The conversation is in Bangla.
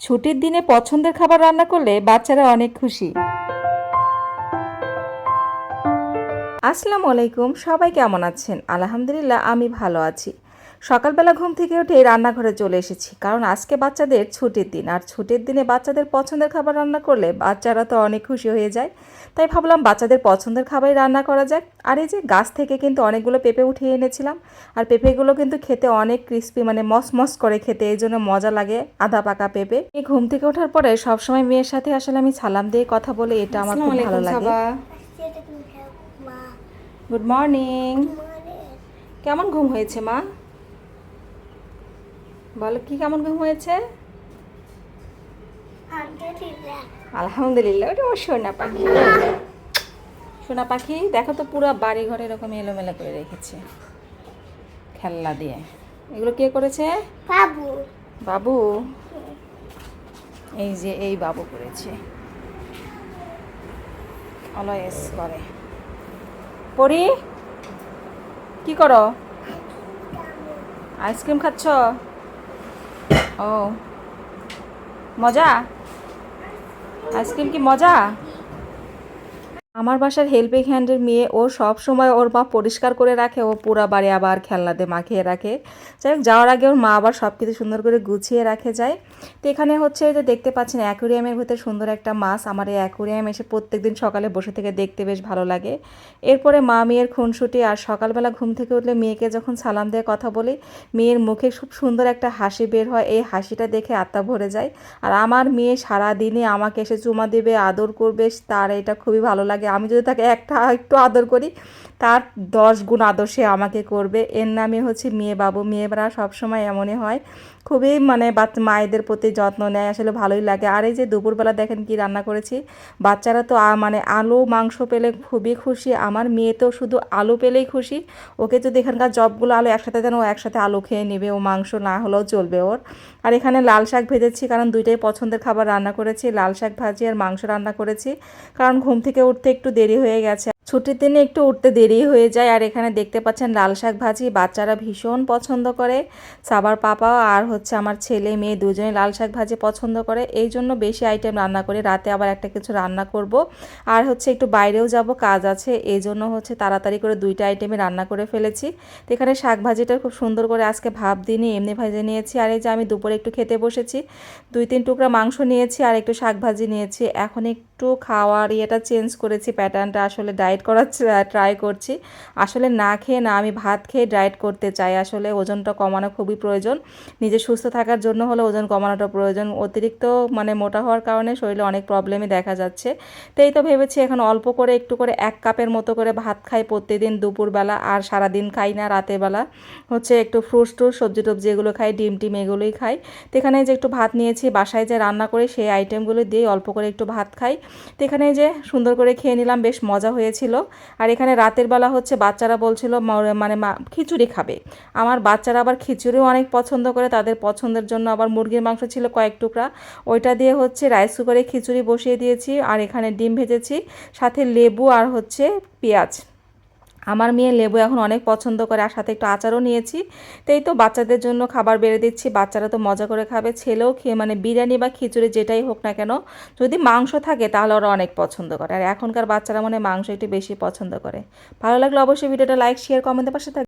ছুটির দিনে পছন্দের খাবার রান্না করলে বাচ্চারা অনেক খুশি। আসসালামু আলাইকুম, সবাই কেমন আছেন? আলহামদুলিল্লাহ, আমি ভালো আছি। সকালবেলা ঘুম থেকে উঠে রান্নাঘরে চলে এসেছি কারণ আজকে বাচ্চাদের ছুটির দিন। আর ছুটির দিনে বাচ্চাদের পছন্দের খাবার রান্না করলে বাচ্চারা তো অনেক খুশি হয়ে যায়। তাই ভাবলাম বাচ্চাদের পছন্দের খাবারই রান্না করা যাক। আর এই যে গাছ থেকে কিন্তু অনেকগুলো পেঁপে উঠিয়ে এনেছিলাম। আর পেঁপেগুলো কিন্তু খেতে অনেক ক্রিস্পি মানে মস মস করে খেতে এই জন্য মজা লাগে আধা পাকা পেঁপে। এই ঘুম থেকে ওঠার পরে সবসময় মেয়ের সাথে আসলে আমি সালাম দিয়ে কথা বলে এটা আমার খুব ভালো লাগে। গুড মর্নিং কেমন ঘুম হয়েছে মা? বলো কি কেমন ঘুম হয়েছে? আলহামদুলিল্লাহ। ওটা আমার সোনা পাখি। সোনা পাখি দেখো তো পুরো বাড়ি ঘরে এরকম এলোমেলো করে রেখেছে। খেলনা দিয়ে। এগুলো কে করেছে? বাবু। বাবু? এই যে এই বাবু করেছে। অলয়েস করে। পরি কি করো? আইসক্রিম খাচ্ছ? ও। মজা? আইসক্রিম কি মজা? আমার বাসার হেল্পিং হ্যান্ডের মেয়ে ও সব সময় ওর মা পরিষ্কার করে রাখে, ও পুরা বাড়ি আবার খেলনাতে মাখিয়ে রাখে। যাই হোক, যাওয়ার আগে ওর মা আবার সব কিছু সুন্দর করে গুছিয়ে রাখে যায়। তো এখানে হচ্ছে যে দেখতে পাচ্ছেন অ্যাকোরিয়ামের ভিতরে সুন্দর একটা মাছ। আমার এই অ্যাকোরিয়াম এসে প্রত্যেকদিন সকালে বসে থেকে দেখতে বেশ ভালো লাগে। এরপরে মা মেয়ের খুনসুটি আর সকালবেলা ঘুম থেকে উঠলে মেয়েকে যখন সালাম দিয়ে কথা বলি, মেয়ের মুখে খুব সুন্দর একটা হাসি বের হয়। এই হাসিটা দেখে আত্মা ভরে যায়। আর আমার মেয়ে সারা দিনে আমাকে এসে চুমা দেবে, আদর করবে, তার এটা খুবই ভালো লাগে। আমি যদি তাকে একটা একটু আদর করি, তার দশ গুণ আদর সে আমাকে করবে। এর নামে হচ্ছে মেয়ে বাবু মেয়েরা সবসময় এমনই হয়। খুবই মানে বাচ্চা মায়েদের প্রতি যত্ন নেয়, আসলে ভালোই লাগে। আর এই যে দুপুরবেলা দেখেন কি রান্না করেছি, বাচ্চারা তো মানে আলু, মাংস পেলে খুবই খুশি। আমার মেয়ে তো শুধু আলু পেলেই খুশি। ওকে যদি এখানকার জবগুলো আলু একসাথে দেন, ও একসাথে আলু খেয়ে নেবে। ও মাংস না হলেও চলবে ওর। আর এখানে লাল শাক ভেজেছি, কারণ দুইটাই পছন্দের খাবার রান্না করেছি। লাল শাক ভাজি আর মাংস রান্না করেছি। কারণ ঘুম থেকে উঠতে একটু দেরি হয়ে গেছে। ছুটির দিনে একটু উঠতে দেরি হয়ে যায়। আর এখানে দেখতে পাচ্ছেন লাল শাক ভাজি। বাচ্চারা ভীষণ পছন্দ করে। সাবার পাপা আর হচ্ছে আমার ছেলে মেয়ে দুজনে লাল শাক ভাজি পছন্দ করে। এই জন্য বেশি আইটেম রান্না করে। রাতে আবার একটা কিছু রান্না করব। আর হচ্ছে একটু বাইরেও যাব, কাজ আছে। এই জন্য হচ্ছে তাড়াতাড়ি করে দুইটা আইটেমে রান্না করে ফেলেছি। তো এখানে শাক ভাজিটা খুব সুন্দর করে আজকে ভাব দিনে এমনি ভাজে নিয়েছি। আর এই যে আমি দুপুরে একটু খেতে বসেছি, দুই তিন টুকরা মাংস নিয়েছি আর একটু শাক ভাজি নিয়েছি। এখন একটু খাওয়ার ইয়েটা চেঞ্জ করেছি প্যাটার্নটা আসলে ডায়েট করার ট্রাই করছি। আসলে না খেয়ে না আমি ভাত খেয়ে ডায়েট করতে চাই। আসলে ওজনটা কমানো খুবই প্রয়োজন। নিজে সুস্থ থাকার জন্য হলে ওজন কমানোটা প্রয়োজন। অতিরিক্ত মানে মোটা হওয়ার কারণে শরীরে অনেক প্রবলেমই দেখা যাচ্ছে। তো এই তো ভেবেছি এখন অল্প করে একটু করে এক কাপের মতো করে ভাত খাই প্রতিদিন দুপুরবেলা। আর সারাদিন খাই না রাতের বেলা হচ্ছে একটু ফ্রুটস টুস সবজি টবজি এগুলো খাই, ডিম টিম এগুলোই খাই। তো এখানে যে একটু ভাত নিয়েছি, বাসায় যে রান্না করি সেই আইটেমগুলো দিয়ে অল্প করে একটু ভাত খাই। তো এখানে যে সুন্দর করে খেয়ে নিলাম, বেশ মজা হয়েছিল। আর এখানে রাতের বেলা হচ্ছে বাচ্চারা বলছিল মানে খিচুড়ি খাবে। আমার বাচ্চারা আবার খিচুড়িও অনেক পছন্দ করে, তাদের পছন্দের জন্য আবার মুরগির মাংস ছিল কয়েক টুকরা। ওইটা দিয়ে হচ্ছে রাইস কুকারে খিচুড়ি বসিয়ে দিয়েছি, আর এখানে ডিম ভেজেছি, সাথে লেবু আর হচ্ছে পেঁয়াজ। আমার মেয়ে লেবু এখন অনেক পছন্দ করে, আর সাথে একটু আচারও নিয়েছি। তো এই তো বাচ্চাদের জন্য খাবার বেড়ে দিচ্ছি, বাচ্চারা তো মজা করে খাবে। ছেলেও খেয়ে মানে বিরিয়ানি বা খিচুড়ি যেটাই হোক না কেন, যদি মাংস থাকে তাহলে ওরা অনেক পছন্দ করে। আর এখনকার বাচ্চারা মানে মাংস একটু বেশি পছন্দ করে। ভালো লাগলে অবশ্যই ভিডিওটা লাইক শেয়ার কমেন্টের পাশে থাকবে